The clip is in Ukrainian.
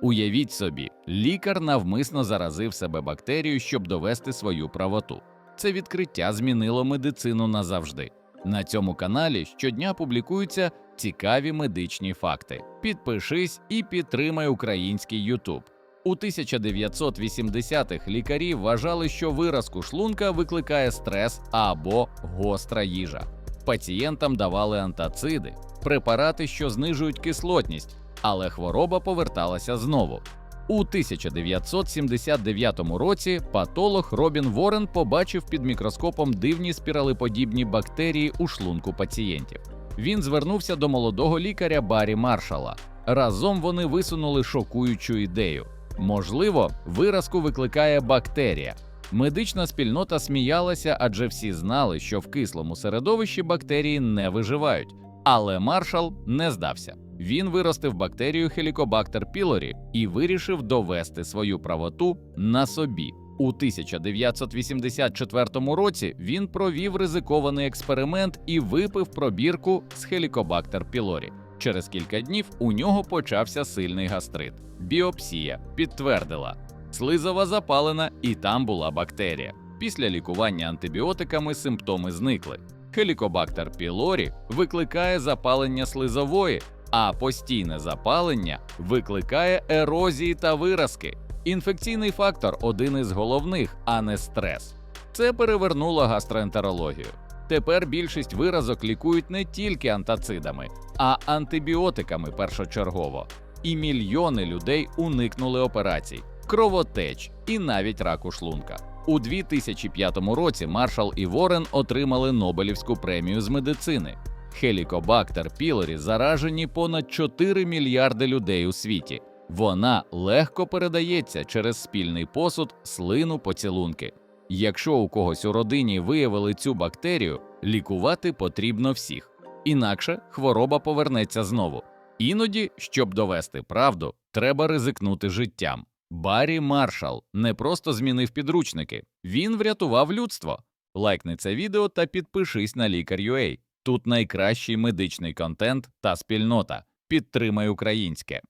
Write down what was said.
Уявіть собі, лікар навмисно заразив себе бактерією, щоб довести свою правоту. Це відкриття змінило медицину назавжди. На цьому каналі щодня публікуються цікаві медичні факти. Підпишись і підтримай український Ютуб. У 1980-х лікарі вважали, що виразку шлунка викликає стрес або гостра їжа. Пацієнтам давали антациди, препарати, що знижують кислотність, але хвороба поверталася знову. У 1979 році патолог Робін Ворен побачив під мікроскопом дивні спіралеподібні бактерії у шлунку пацієнтів. Він звернувся до молодого лікаря Барі Маршала. Разом вони висунули шокуючу ідею. Можливо, виразку викликає бактерія. Медична спільнота сміялася, адже всі знали, що в кислому середовищі бактерії не виживають. Але маршал не здався. Він виростив бактерію Helicobacter pylori і вирішив довести свою правоту на собі. У 1984 році він провів ризикований експеримент і випив пробірку з Helicobacter pylori. Через кілька днів у нього почався сильний гастрит. Біопсія підтвердила слизова запалена, і там була бактерія. Після лікування антибіотиками симптоми зникли. Helicobacter pylori викликає запалення слизової, а постійне запалення викликає ерозії та виразки. Інфекційний фактор один із головних, а не стрес. Це перевернуло гастроентерологію. Тепер більшість виразок лікують не тільки антацидами, а антибіотиками першочергово. І мільйони людей уникнули операцій, кровотеч і навіть раку шлунка. У 2005 році Маршал і Ворен отримали Нобелівську премію з медицини. Хелікобактер пілорі заражені понад 4 мільярди людей у світі. Вона легко передається через спільний посуд, слину, поцілунки. Якщо у когось у родині виявили цю бактерію, лікувати потрібно всіх, інакше хвороба повернеться знову. Іноді, щоб довести правду, треба ризикнути життям. Баррі Маршал не просто змінив підручники, він врятував людство. Лайкни це відео та підпишись на лікар.ua. Тут найкращий медичний контент та спільнота. Підтримай українське.